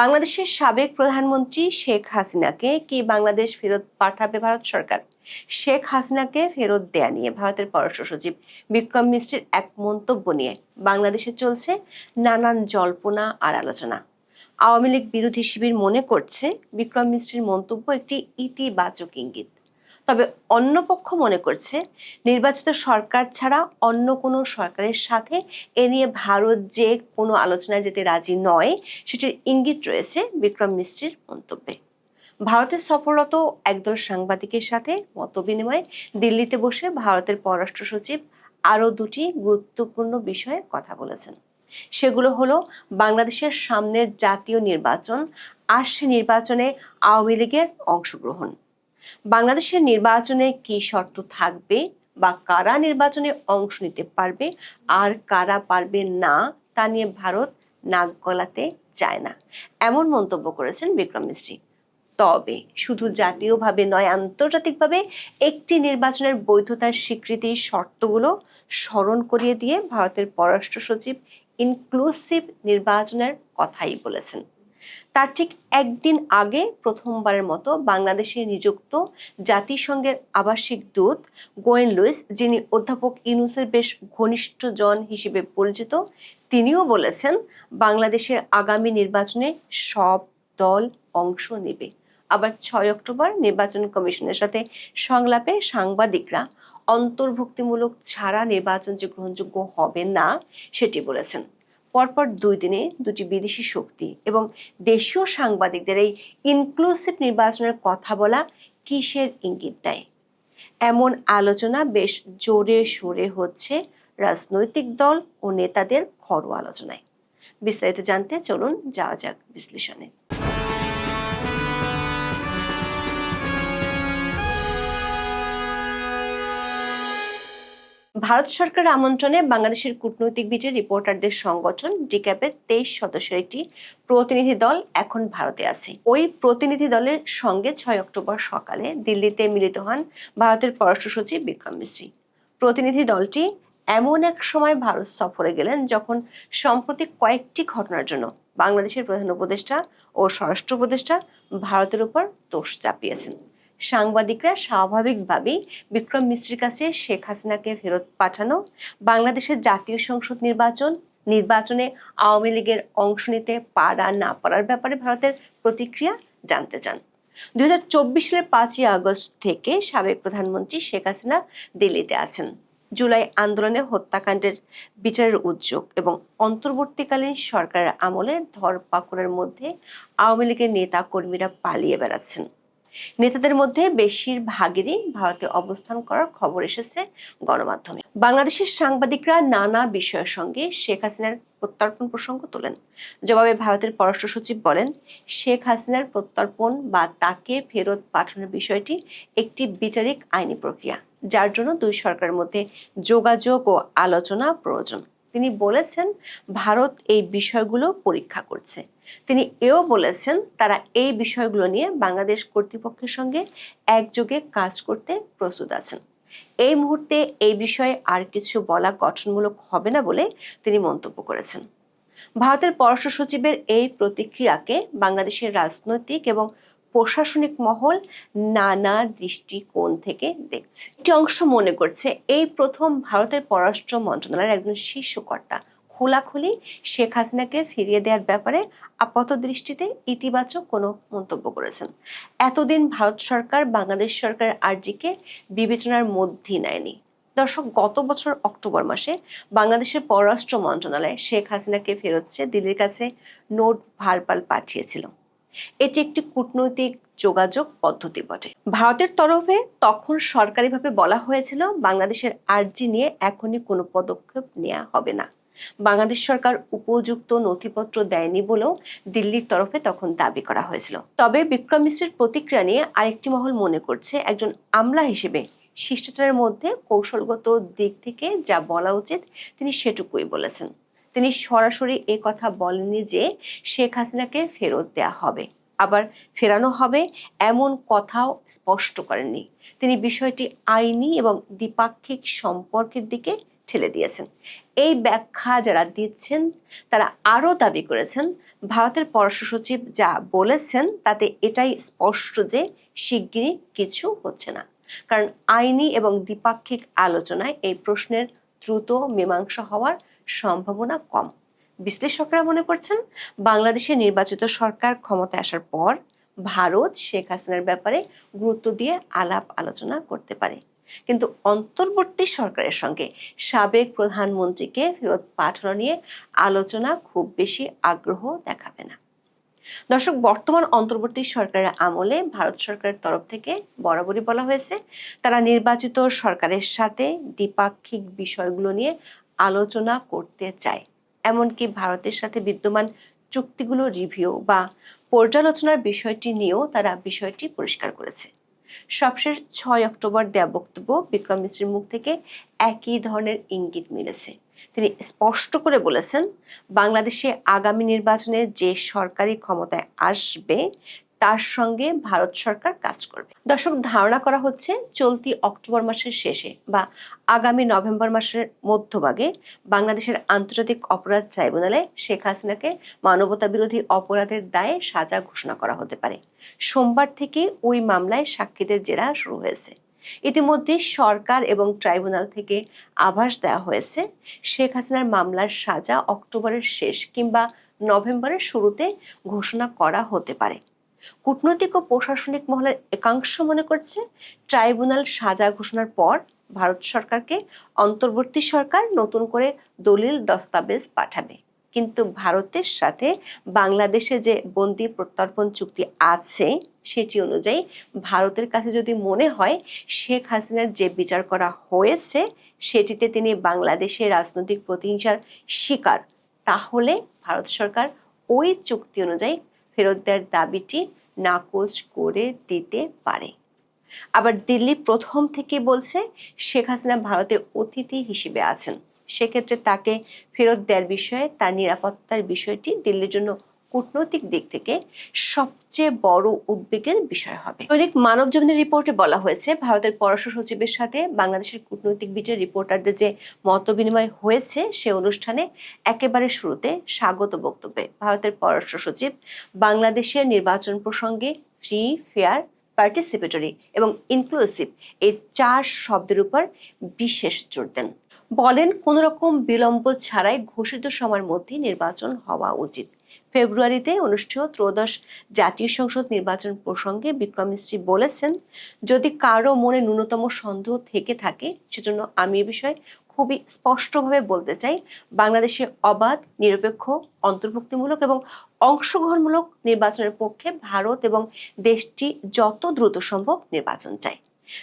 বাংলাদেশের সাবেক প্রধানমন্ত্রী শেখ হাসিনাকে কি বাংলাদেশ ফেরত পাঠাবে ভারত সরকার? শেখ হাসিনাকে ফেরত দেয়া নিয়ে ভারতের পররাষ্ট্র সচিব বিক্রম মিশ্রের এক মন্তব্য নিয়ে বাংলাদেশে চলছে নানান জল্পনা আর আলোচনা। আওয়ামী লীগ বিরোধী শিবির মনে করছে বিক্রম মিশ্রের মন্তব্য একটি ইতিবাচক ইঙ্গিত। তবে অন্য পক্ষ মনে করছে, নির্বাচিত সরকার ছাড়া অন্য কোনো সরকারের সাথে এ নিয়ে ভারত যে কোনো আলোচনায় যেতে রাজি নয়, সেটির ইঙ্গিত রয়েছে বিক্রম মিশ্রির মন্তব্যে। ভারতের সফররত একদল সাংবাদিকের সাথে মতবিনিময়ে দিল্লিতে বসে ভারতের পররাষ্ট্র সচিব আরও দুটি গুরুত্বপূর্ণ বিষয়ে কথা বলেছেন। সেগুলো হলো, বাংলাদেশের সামনের জাতীয় নির্বাচন আর সে নির্বাচনে আওয়ামী লীগের অংশগ্রহণ। বাংলাদেশের নির্বাচনে কি শর্ত থাকবে বা কারা নির্বাচনে অংশ নিতে পারবে আর কারা পারবে না, তা নিয়ে ভারত নাক গলাতে চায় না। এমন মন্তব্য করেছেন বিক্রম মিস্ত্রি। তবে শুধু জাতীয়ভাবে নয়, আন্তর্জাতিকভাবে একটি নির্বাচনের বৈধতার স্বীকৃতির শর্তগুলো স্মরণ করিয়ে দিয়ে ভারতের পররাষ্ট্র সচিব ইনক্লুসিভ নির্বাচনের কথাই বলেছেন। তার ঠিক একদিন আগে প্রথমবারের মতো বাংলাদেশে নিযুক্ত জাতিসংঘের আবাসিক দূত গোয়েন লুইস, যিনি অধ্যাপক ইউনুসের বেশ ঘনিষ্ঠ জন হিসেবে পরিচিত, তিনিও বলেছেন, বাংলাদেশের আগামী নির্বাচনে সব দল অংশ নেবে। আবার ছয় অক্টোবর নির্বাচন কমিশনের সাথে সংলাপে সাংবাদিকরা অন্তর্ভুক্তিমূলক ছাড়া নির্বাচন যে গ্রহণযোগ্য হবে না, সেটি বলেছেন। পরপর দুই দিনে দুটি বিদেশি শক্তি এবং দেশীয় সাংবাদিকদের এই ইনক্লুসিভ নির্বাচনের কথা বলা কিসের ইঙ্গিত দেয়? এমন আলোচনা বেশ জোরে সোরে হচ্ছে রাজনৈতিক দল ও নেতাদের ঘরোয়া আলোচনায়। বিস্তারিত জানতে চলুন যাওয়া যাক বিশ্লেষণে। ভারত সরকার আমন্ত্রণে বাংলাদেশের কূটনৈতিক বিটের রিপোর্টারদের সংগঠন ডিক্যাপের তেইশ সদস্যের একটি প্রতিনিধি দল এখন ভারতে আছে। ওই প্রতিনিধি দলের সঙ্গে ছয় অক্টোবর সকালে দিল্লিতে মিলিত হন ভারতের পররাষ্ট্র সচিব বিক্রম মিশ্রী প্রতিনিধি দলটি এমন এক সময় ভারত সফরে গেলেন যখন সম্প্রতি কয়েকটি ঘটনার জন্য বাংলাদেশের প্রধান উপদেষ্টা ও স্বরাষ্ট্র উপদেষ্টা ভারতের উপর দোষ চাপিয়েছেন। সাংবাদিকরা স্বাভাবিকভাবেই বিক্রম মিশ্রির কাছে শেখ হাসিনাকে ফেরত পাঠানো, বাংলাদেশের জাতীয় সংসদ নির্বাচন, নির্বাচনে আওয়ামী লীগের অংশ নিতে পারা না পারার ব্যাপারে ভারতের প্রতিক্রিয়া জানতে চান। দুই হাজার সালের পাঁচই আগস্ট থেকে সাবেক প্রধানমন্ত্রী শেখ হাসিনা দিল্লিতে আছেন। জুলাই আন্দোলনে হত্যাকাণ্ডের বিচারের উদ্যোগ এবং অন্তর্বর্তীকালীন সরকারের আমলে ধরপাকড়ের মধ্যে আওয়ামী লীগের নেতা কর্মীরা পালিয়ে বেড়াচ্ছেন। নেতাদের মধ্যে বেশিরভাগেরই ভারতে অবস্থান করার খবর এসেছে গণমাধ্যমে। বাংলাদেশের সাংবাদিকরা নানা বিষয়ের সঙ্গে শেখ হাসিনার প্রত্যর্পণ প্রসঙ্গ তোলেন। জবাবে ভারতের পররাষ্ট্র সচিব বলেন, শেখ হাসিনার প্রত্যর্পণ বা তাকে ফেরত পাঠানোর বিষয়টি একটি বিচারিক আইনি প্রক্রিয়া, যার জন্য দুই সরকারের মধ্যে যোগাযোগ ও আলোচনা প্রয়োজন। তিনি বলেছেন, ভারত এই বিষয়গুলো পরীক্ষা করছে। তিনি এও বলেছেন, তারা এই বিষয়গুলো নিয়ে বাংলাদেশ কর্তৃপক্ষের সঙ্গে একযোগে কাজ করতে প্রস্তুত আছেন। এই মুহূর্তে এই বিষয়ে আর কিছু বলা গঠনমূলক হবে না বলে তিনি মন্তব্য করেছেন। ভারতের পররাষ্ট্র সচিবের এই প্রতিক্রিয়াকে বাংলাদেশের রাজনৈতিক এবং প্রশাসনিক মহল নানা দৃষ্টিকোণ থেকে দেখছে। একটি অংশ মনে করছে, এই প্রথম ভারতের পররাষ্ট্র মন্ত্রণালয়ের একজন শীর্ষকর্তা খোলাখুলি শেখ হাসিনাকে ফিরিয়ে দেওয়ার ব্যাপারে আপাত দৃষ্টিতে ইতিবাচক কোনো মন্তব্য করেছেন। এতদিন ভারত সরকার বাংলাদেশ সরকারের আর্জিকে বিবেচনার মধ্যেই নেয়নি। দর্শক, গত বছর অক্টোবর মাসে বাংলাদেশের পররাষ্ট্র মন্ত্রণালয় শেখ হাসিনাকে ফেরত দিল্লির কাছে নোট ভারপাল পাঠিয়েছিল। এটি একটি কূটনৈতিক যোগাযোগ পদ্ধতি বটে। ভারতের তরফে তখন সরকারিভাবে বলা হয়েছিল, বাংলাদেশের আর্জি নিয়ে এখনই কোনো পদক্ষেপ নেওয়া হবে না। বাংলাদেশ সরকার উপযুক্ত নথিপত্র দেয়নি বলেও দিল্লির তরফে তখন দাবি করা হয়েছিল। তবে বিক্রম মিশ্রের প্রতিক্রিয়া নিয়ে আরেকটি মহল মনে করছে, একজন আমলা হিসেবে শিষ্টাচারের মধ্যে কৌশলগত দিক থেকে যা বলা উচিত তিনি সেটুকুই বলেছেন। তিনি সরাসরি এ কথা বলেননি যে শেখ হাসিনাকে ফেরত দেয়া হবে। আবার ফেরানো হবে এমন কথাও স্পষ্ট করেননি। তিনি বিষয়টি আইনি এবং দ্বিপাক্ষিক সম্পর্কের দিকে ঠেলে দিয়েছেন। এই ব্যাখ্যা যারা দিচ্ছেন, তারা আরও দাবি করেছেন, ভারতের পররাষ্ট্র সচিব যা বলেছেন, তাতে এটাই স্পষ্ট যে শিগগিরই কিছু হচ্ছে না। কারণ আইনি এবং দ্বিপাক্ষিক আলোচনায় এই প্রশ্নের দ্রুত মীমাংসা হওয়ার সম্ভাবনা কম। বিশ্লেষকরা মনে করছেন, বাংলাদেশে নির্বাচিত সরকার ক্ষমতায় আসার পর ভারত শেখ হাসিনার ব্যাপারে গুরুত্ব দিয়ে আলাপ আলোচনা করতে পারে। কিন্তু অন্তর্বর্তী সরকারের সঙ্গে সাবেক প্রধানমন্ত্রীকে ফেরত পাঠানো নিয়ে আলোচনা খুব বেশি আগ্রহ দেখাবে না। দর্শক, বর্তমান অন্তর্বর্তী সরকারের আমলে ভারত সরকারের তরফ থেকে বরাবরই বলা হয়েছে, তারা নির্বাচিত সরকারের সাথে দ্বিপাক্ষিক বিষয়গুলো নিয়ে আলোচনা করতে চায়। এমনকি ভারতের সাথে বিদ্যমান চুক্তিগুলো রিভিউ বা পর্যালোচনার বিষয়টি নিয়েও তারা বিষয়টি পরিষ্কার করেছে। সবশেষ ছয় অক্টোবর দেয়া বক্তব্য বিক্রম মিশ্রের মুখ থেকে একই ধরনের ইঙ্গিত মিলেছে। তিনি স্পষ্ট করে বলেছেন, বাংলাদেশে আগামী নির্বাচনে যে সরকারি ক্ষমতায় আসবে তার সঙ্গে ভারত সরকার কাজ করবে। দর্শক, ধারণা করা হচ্ছে চলতি অক্টোবর মাসের শেষে বা আগামী নভেম্বর মাসের মধ্যভাগে বাংলাদেশের আন্তর্জাতিক অপরাধ ট্রাইব্যুনালে শেখ হাসিনাকে মানবতা বিরোধী অপরাধের দায়ে সাজা ঘোষণা করা হতে পারে। সোমবার থেকে ওই মামলায় সাক্ষীদের জেরা শুরু হয়েছে। ইতিমধ্যে সরকার এবং ট্রাইব্যুনাল থেকে আভাস দেওয়া হয়েছে শেখ হাসিনার মামলার সাজা অক্টোবরের শেষ কিংবা নভেম্বরের শুরুতে ঘোষণা করা হতে পারে। কূটনৈতিক ও প্রশাসনিক মহলের একাংশ মনে করছে ট্রাইব্যুনাল সাজা ঘোষণার পর ভারত সরকারকে অন্তর্বর্তী সরকার নতুন করে দলিল দস্তাবেজ পাঠাবে। কিন্তু ভারতের সাথে বাংলাদেশে যে বন্দি প্রত্যর্পণ চুক্তি আছে, সেটি অনুযায়ী ভারতের কাছে যদি মনে হয় শেখ হাসিনার যে বিচার করা হয়েছে, সেটিতে তিনি বাংলাদেশের রাজনৈতিক প্রতিহিংসার শিকার, তাহলে ভারত সরকার ওই চুক্তি অনুযায়ী ফেরত দেওয়ার দাবিটি নাকচ করে দিতে পারে। আবার দিল্লি প্রথম থেকে বলছে, শেখ হাসিনা ভারতে অতিথি হিসেবে আছেন। সেক্ষেত্রে তাকে ফেরত দেওয়ার বিষয়ে, তার নিরাপত্তার বিষয়টি দিল্লির জন্য কূটনৈতিক দিক থেকে সবচেয়ে বড় উদ্বেগের বিষয় হবে। দৈনিক মানব জমিনের রিপোর্টে বলা হয়েছে, ভারতের পররাষ্ট্র সচিবের সাথে বাংলাদেশের কূটনৈতিক বিটের রিপোর্টারদের যে মত বিনিময় হয়েছে, সে অনুষ্ঠানে একেবারে শুরুতে স্বাগত বক্তব্যে। ভারতের পররাষ্ট্র সচিব, বাংলাদেশের নির্বাচন প্রসঙ্গে ফ্রি, ফেয়ার, পার্টিসিপেটরি এবং ইনক্লুসিভ এই চার শব্দের উপর বিশেষ জোর দেন। বলেন কোন রকম বিলম্ব ছাড়াই ঘোষিত সময়ের মধ্যে নির্বাচন হওয়া উচিত। ফেব্রুয়ারিতে অনুষ্ঠেয় ত্রয়োদশ জাতীয় সংসদ নির্বাচন প্রসঙ্গে বিক্রম মিস্ত্রি বলেছেন, যদি কারও মনে ন্যূনতম সন্দেহ থেকে থাকে, সেজন্য আমি এ বিষয়ে খুবই স্পষ্টভাবে বলতে চাই, বাংলাদেশে অবাধ, নিরপেক্ষ, অন্তর্ভুক্তিমূলক এবং অংশগ্রহণমূলক নির্বাচনের পক্ষে ভারত এবং দেশটি যত দ্রুত সম্ভব নির্বাচন চায়।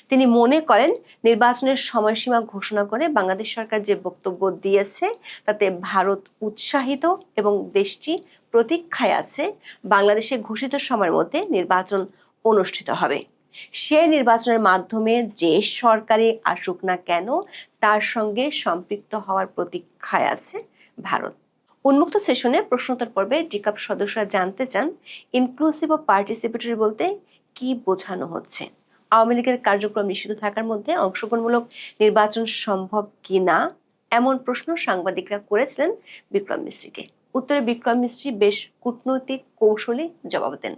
তিনি মনে করেন নির্বাচনের সময়সীমা ঘোষণা করে বাংলাদেশ সরকার যে বক্তব্য দিয়েছে, তাতে ভারত উৎসাহিত এবং দেশটি প্রতীক্ষায় আছে, বাংলাদেশে ঘোষিত সময়ের মধ্যে নির্বাচন অনুষ্ঠিত হবে। সে নির্বাচনের মাধ্যমে যে সরকারি আসুক না কেন, তার সঙ্গে সম্পৃক্ত হওয়ার প্রতীক্ষায় আছে ভারত। উন্মুক্ত সেশনে প্রশ্নোত্তর পর্বে ডিকাপ সদস্যরা জানতে চান ইনক্লুসিভ ও পার্টিসিপেটরি বলতে কি বোঝানো হচ্ছে। আওয়ামী লীগের কার্যক্রম নিষিদ্ধ থাকার মধ্যে অংশগ্রহণমূলক নির্বাচন সম্ভব কি না এমন প্রশ্ন সাংবাদিকরা করেছিলেন বিক্রম মিস্ত্রিকে। উত্তরে বিক্রম মিস্ত্রি বেশ কূটনৈতিক কৌশলী জবাব দেন।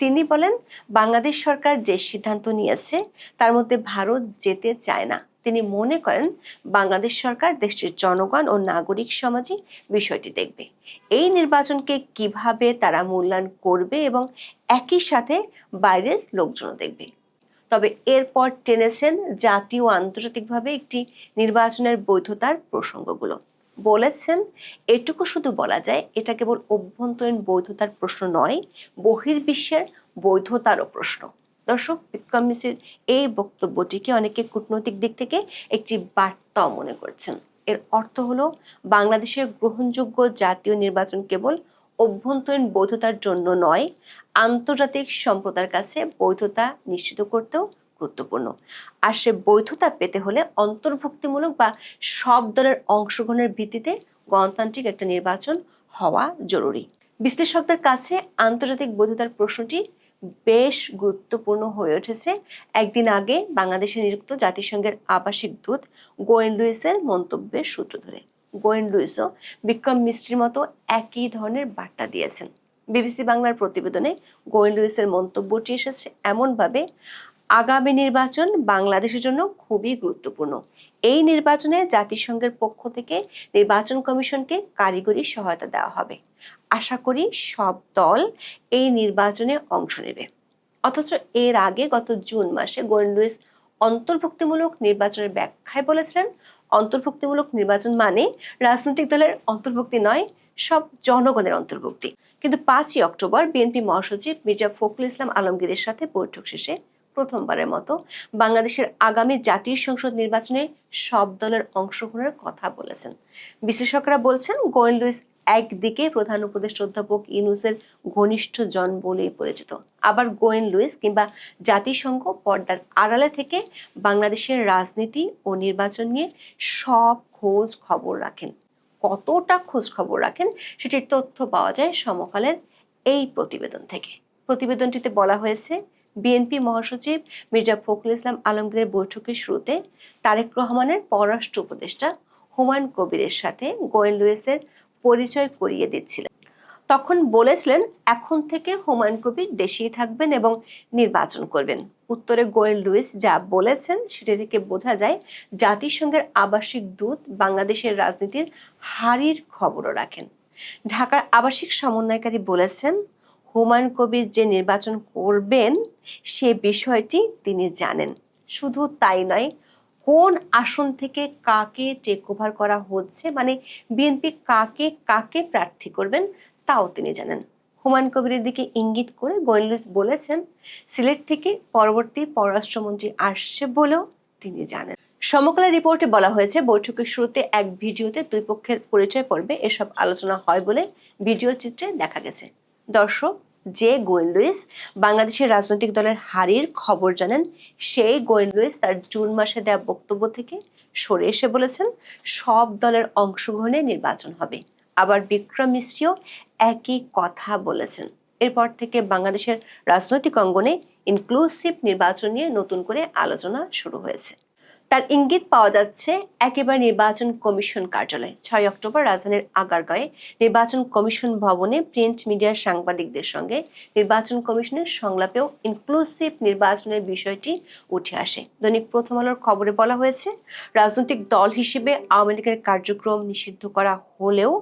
তিনি বলেন, বাংলাদেশ সরকার যে সিদ্ধান্ত নিয়েছে, তার মধ্যে ভারত যেতে চায় না। তিনি মনে করেন, বাংলাদেশ সরকার দেশটির জনগণ ও নাগরিক সমাজই বিষয়টি দেখবে। এই নির্বাচনকে কীভাবে তারা মূল্যায়ন করবে এবং একই সাথে বাইরের লোকজনও দেখবে? তবে এরপর টেনেছেন জাতীয় আন্তর্জাতিকভাবে একটি নির্বাচনের বৈধতার প্রসঙ্গগুলো। বলেছেন, এটুকু শুধু বলা যায়, এটা কেবল অভ্যন্তরীণ বৈধতার প্রশ্ন নয়, বহির্বিশ্বের বৈধতারও প্রশ্ন। দর্শক, বিক্রম মিশ্রের এই বক্তব্যটিকে অনেকে কূটনৈতিক দিক থেকে একটি বার্তাও মনে করছেন। এর অর্থ হলো, বাংলাদেশের গ্রহণযোগ্য জাতীয় নির্বাচন কেবল অভ্যন্তরীণ বৈধতার জন্য নয়, আন্তর্জাতিক সম্প্রদায়ের কাছে বৈধতা নিশ্চিত করতেও গুরুত্বপূর্ণ। আর সে বৈধতা পেতে হলে অন্তর্ভুক্তিমূলক বা সব দলের অংশগ্রহণের ভিত্তিতে গণতান্ত্রিক একটা নির্বাচন হওয়া জরুরি। বিশ্লেষকদের কাছে আন্তর্জাতিক বৈধতার প্রশ্নটি বেশ গুরুত্বপূর্ণ হয়ে উঠেছে। একদিন আগে বাংলাদেশে নিযুক্ত জাতিসংঘের আবাসিক দূত গোয়েন লুইসের মন্তব্যের সূত্র ধরে। গোয়েন লুইসও বিক্রম মিস্ত্রির মতো একই ধরনের বার্তা দিয়েছেন। বিবিসি বাংলার প্রতিবেদনে গোয়েন লুইসের মন্তব্যটি এসেছে এমনভাবে, আগামী নির্বাচন বাংলাদেশের জন্য খুবই গুরুত্বপূর্ণ। এই নির্বাচনে জাতিসংঘের পক্ষ থেকে নির্বাচন কমিশনকে কারিগরি সহায়তা দেওয়া হবে। আশা করি সব দল এই নির্বাচনে অংশ নেবে। অথচ এর আগে গত জুন মাসে গোয়েন লুইস অন্তর্ভুক্তিমূলক নির্বাচনের ব্যাখ্যায় বলেছেন। অন্তর্ভুক্তিমূলক নির্বাচন মানে রাজনৈতিক দলের অন্তর্ভুক্তি নয়, সব জনগণের অন্তর্ভুক্তি। কিন্তু পাঁচই অক্টোবর বিএনপি মহাসচিব মির্জা ফখরুল ইসলাম আলমগীরের সাথে বৈঠক শেষে প্রথমবারের মতো বাংলাদেশের আগামী জাতীয় সংসদ নির্বাচনে সব দলের অংশগ্রহণের কথা বলেছেন। বিশ্লেষকরা বলছেন, গোয়েন লুইস একদিকে প্রধান উপদেষ্টা অধ্যাপক ইউনুসের ঘনিষ্ঠ জন বলেই পরিচিত। আবার গোয়েন লুইস কিংবা জাতিসংঘ পর্দার আড়ালে থেকে বাংলাদেশের রাজনীতি ও নির্বাচন নিয়ে সব খোঁজ খবর রাখেন। কতটা খোঁজ খবর রাখেন, সেটির তথ্য পাওয়া যায় সমকালের এই প্রতিবেদন থেকে। প্রতিবেদনটিতে বলা হয়েছে বিএনপি মহাসচিব মির্জা ফখরুল ইসলাম আলমগীরের বৈঠকের শুরুতে তারেক রহমানের পররাষ্ট্র উপদেষ্টা হুমায়ুন কবিরের সাথে গোয়েন লুইসের পরিচয় করিয়ে দিচ্ছিলেন। তখন বলেছিলেন, এখন থেকে হুমায়ুন কবির দেশেই থাকবেন এবং নির্বাচন করবেন। উত্তরে গোয়েন লুইস যা বলেছেন সেটি থেকে বোঝা যায়, জাতিসংঘের আবাসিক দূত বাংলাদেশের রাজনীতির হারির খবরও রাখেন। ঢাকার আবাসিক সমন্বয়কারী বলেছেন হুমায়ুন কবির যে নির্বাচন করবেন, সে বিষয়টি তিনি জানেন। শুধু তাই নয়, কোন আসন থেকে কাকে টেক ওভার করা হচ্ছে মানে বিএনপি কাকে কাকে প্রার্থী করবেন, তাও তিনি জানেন। হুমায়ুন কবিরের দিকে ইঙ্গিত করে গোয়েনলুইস বলেছেন, সিলেট থেকে পরবর্তী পররাষ্ট্রমন্ত্রী আসছে বলেও তিনি জানেন। সমকালা রিপোর্টে বলা হয়েছে, বৈঠকের শুরুতে এক ভিডিওতে দুই পক্ষের পরিচয় পর্বে এসব আলোচনা হয় বলে ভিডিও চিত্রে দেখা গেছে। দর্শক, যে গোয়েন লুইস বাংলাদেশের রাজনৈতিক দলের হারির খবর জানেন, সেই গোয়েন লুইস তার জুন মাসে দেওয়া বক্তব্য থেকে সরে এসে বলেছেন, সব দলের অংশগ্রহণে নির্বাচন হবে। আবার বিক্রম মিশ্রিও একই কথা বলেছেন। এরপর থেকে বাংলাদেশের রাজনৈতিক অঙ্গনে ইনক্লুসিভ নির্বাচন নিয়ে নতুন করে আলোচনা শুরু হয়েছে। তার ইঙ্গিত পাওয়া যাচ্ছে একেবারে নির্বাচন কমিশন কার্যালয়। ছয় অক্টোবর রাজধানীর আগারগাঁয়ে নির্বাচন কমিশন ভবনে প্রিন্ট মিডিয়ার সাংবাদিকদের সঙ্গে নির্বাচন কমিশনের সংলাপেও ইনক্লুসিভ নির্বাচনের বিষয়টি উঠে আসে। দৈনিক প্রথম আলোর খবরে বলা হয়েছে, রাজনৈতিক দল হিসেবে আওয়ামী লীগের কার্যক্রম নিষিদ্ধ করা হলেও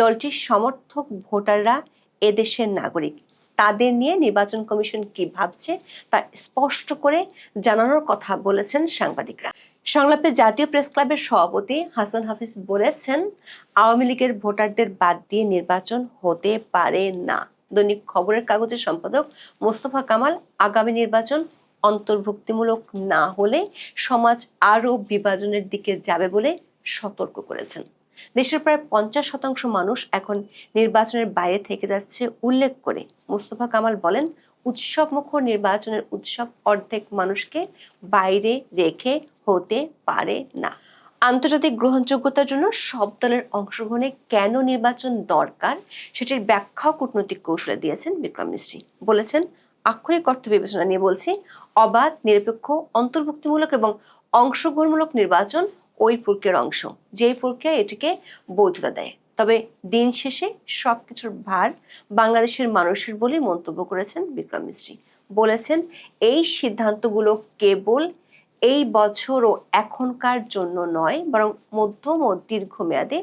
দলটির সমর্থক ভোটাররা এদেশের নাগরিক। তাদের নিয়ে নির্বাচন কমিশন কি ভাবছে তা স্পষ্ট করে জানানোর কথা বলেছেন সাংবাদিকরা। সংলাপে জাতীয় প্রেস ক্লাবের সভাপতি হাসান হাফিজ বলেছেন, আওয়ামী লীগের ভোটারদের বাদ দিয়ে নির্বাচন হতে পারে না। দৈনিক খবরের কাগজের সম্পাদক মোস্তফা কামাল, আগামী নির্বাচন অন্তর্ভুক্তিমূলক না হলে সমাজ আরও বিভাজনের দিকে যাবে বলে সতর্ক করেছেন। দেশের প্রায় পঞ্চাশ শতাংশ মানুষ এখন নির্বাচনের বাইরে থেকে যাচ্ছে উল্লেখ করে। মোস্তফা কামাল বলেন উৎসব মুখর নির্বাচনের উৎসব অর্ধেক মানুষকে বাইরে রেখে হতে পারে না। আন্তর্জাতিক গ্রহণযোগ্যতার জন্য সব দলের অংশগ্রহণে কেন নির্বাচন দরকার সেটির ব্যাখ্যাও কূটনৈতিক কৌশলে দিয়েছেন বিক্রম মিশ্রী বলেছেন, আক্ষরিক অর্থ বিবেচনা নিয়ে বলছি, অবাধ, নিরপেক্ষ, অন্তর্ভুক্তিমূলক এবং অংশগ্রহণমূলক নির্বাচন ওই প্রক্রিয়ার অংশ, যেই প্রক্রিয়া এটিকে বৈধতা দেয়। তবে দিন শেষে সবকিছুর ভার বাংলাদেশের মানুষের বলে মন্তব্য করেছেন বিক্রম মিশ্রী বলেছেন, এই সিদ্ধান্তগুলো কেবল এই বছর ও এখনকার জন্য নয়, বরং মধ্যম ও দীর্ঘমেয়াদে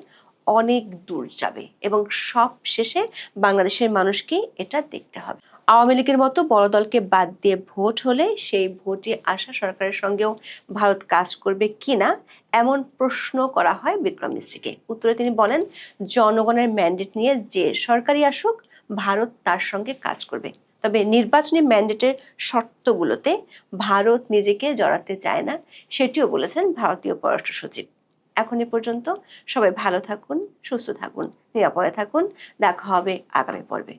অনেক দূর যাবে এবং সব শেষে বাংলাদেশের মানুষকে এটা দেখতে হবে। আওয়ামী লীগের মতো বড় দলকে বাদ দিয়ে ভোট হলে সেই ভোটে আসা সরকারের সঙ্গেও ভারত কাজ করবে কিনা এমন প্রশ্ন করা হয় বিক্রম মিশ্রীকে উত্তরে তিনি বলেন, জনগণের ম্যান্ডেট নিয়ে যে সরকারি আসুক, ভারত তার সঙ্গে কাজ করবে। তবে নির্বাচনী ম্যান্ডেটের শর্তগুলোতে ভারত নিজেকে জড়াতে চায় না, সেটিও বলেছেন ভারতীয় পররাষ্ট্র সচিব। এখন এ পর্যন্ত সবাই ভালো থাকুন, সুস্থ থাকুন, নিরাপদে থাকুন। দেখা হবে আগামী পর্বে।